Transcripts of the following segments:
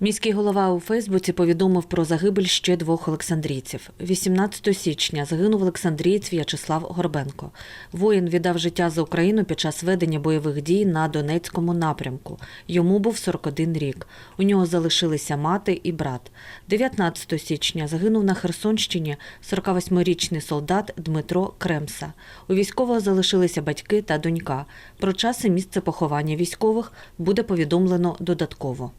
Міський голова у Фейсбуці повідомив про загибель ще двох олександрійців. 18 січня загинув олександрієць В'ячеслав Горбенко. Воїн віддав життя за Україну під час ведення бойових дій на Донецькому напрямку. Йому був 41 рік. У нього залишилися мати і брат. 19 січня загинув на Херсонщині 48-річний солдат Дмитро Кремса. У військового залишилися батьки та донька. Про час і місце поховання військових буде повідомлено додатково.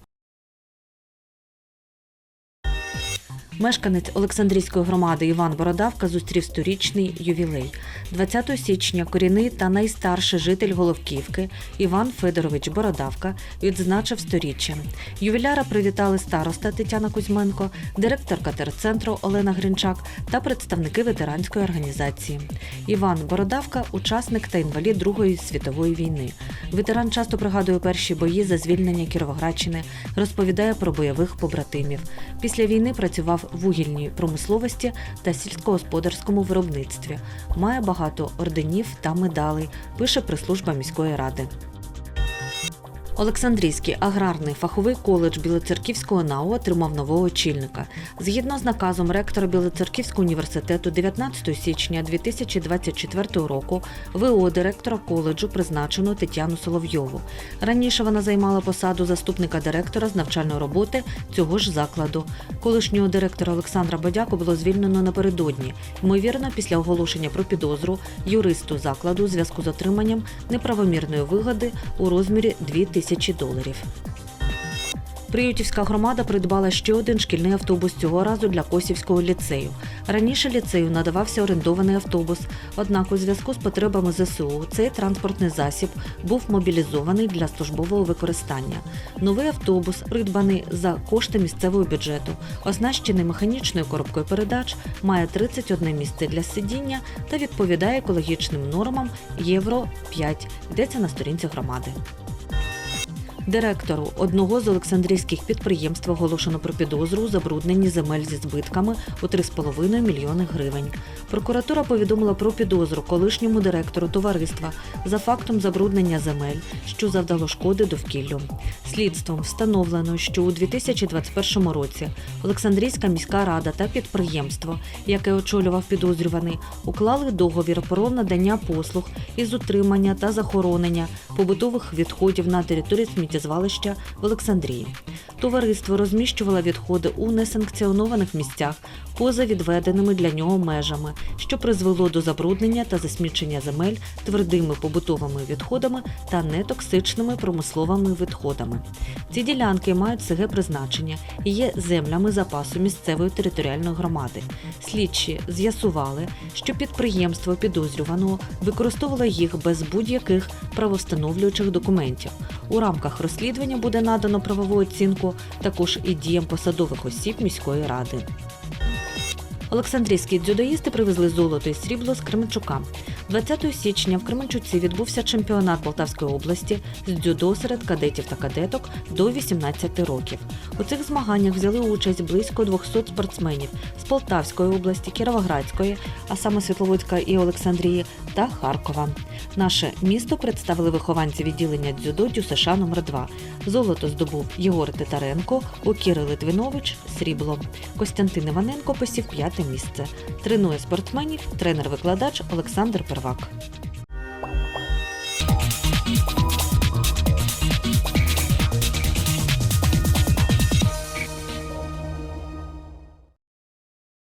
Мешканець Олександрійської громади Іван Бородавка зустрів сторічний ювілей. 20 січня корінний та найстарший житель Головківки Іван Федорович Бородавка відзначив сторіччя. Ювіляра привітали староста Тетяна Кузьменко, директорка терцентру Олена Гринчак та представники ветеранської організації. Іван Бородавка учасник та інвалід Другої світової війни. Ветеран часто пригадує перші бої за звільнення Кіровоградщини, розповідає про бойових побратимів. Після війни працював вугільній промисловості та сільськогосподарському виробництві. Має багато орденів та медалей, пише прес-служба міської ради. Олександрійський аграрний фаховий коледж Білоцерківського НАУ отримав нового очільника. Згідно з наказом ректора Білоцерківського університету 19 січня 2024 року ВО директора коледжу призначено Тетяну Соловйову. Раніше вона займала посаду заступника директора з навчальної роботи цього ж закладу. Колишнього директора Олександра Бодяку було звільнено напередодні. Ймовірно, після оголошення про підозру юристу закладу у зв'язку з отриманням неправомірної вигоди у розмірі 2 тисячі доларів. Приютівська громада придбала ще один шкільний автобус цього разу для Косівського ліцею. Раніше ліцею надавався орендований автобус, однак у зв'язку з потребами ЗСУ цей транспортний засіб був мобілізований для службового використання. Новий автобус, придбаний за кошти місцевого бюджету, оснащений механічною коробкою передач, має 31 місце для сидіння та відповідає екологічним нормам Євро 5. Йдеться на сторінці громади. Директору одного з олександрійських підприємств оголошено про підозру у забрудненні земель зі збитками у 3,5 мільйони гривень. Прокуратура повідомила про підозру колишньому директору товариства за фактом забруднення земель, що завдало шкоди довкіллю. Слідством встановлено, що у 2021 році Олександрійська міська рада та підприємство, яке очолював підозрюваний, уклали договір про надання послуг із утримання та захоронення побутових відходів на території сміттєзвалища в Олександрії. Товариство розміщувало відходи у несанкціонованих місцях поза відведеними для нього межами, що призвело до забруднення та засмічення земель твердими побутовими відходами та нетоксичними промисловими відходами. Ці ділянки мають СГ призначення і є землями запасу місцевої територіальної громади. Слідчі з'ясували, що підприємство підозрюваного використовувало їх без будь-яких правовстановлюючих документів. У рамках розслідування буде надано правову оцінку також і діям посадових осіб міської ради. Олександрійські дзюдоїсти привезли золото і срібло з Кременчука. 20 січня в Кременчуці відбувся чемпіонат Полтавської області з дзюдо серед кадетів та кадеток до 18 років. У цих змаганнях взяли участь близько 200 спортсменів з Полтавської області, Кіровоградської, а саме Світловодська і Олександрії та Харкова. Наше місто представили вихованці відділення дзюдо ДЮСШ номер 2 Золото здобув Єгор Титаренко, у Кіри Литвинович срібло. Костянтин Іваненко посів п'яте місце. Тренує спортсменів тренер-викладач Олександр Первак.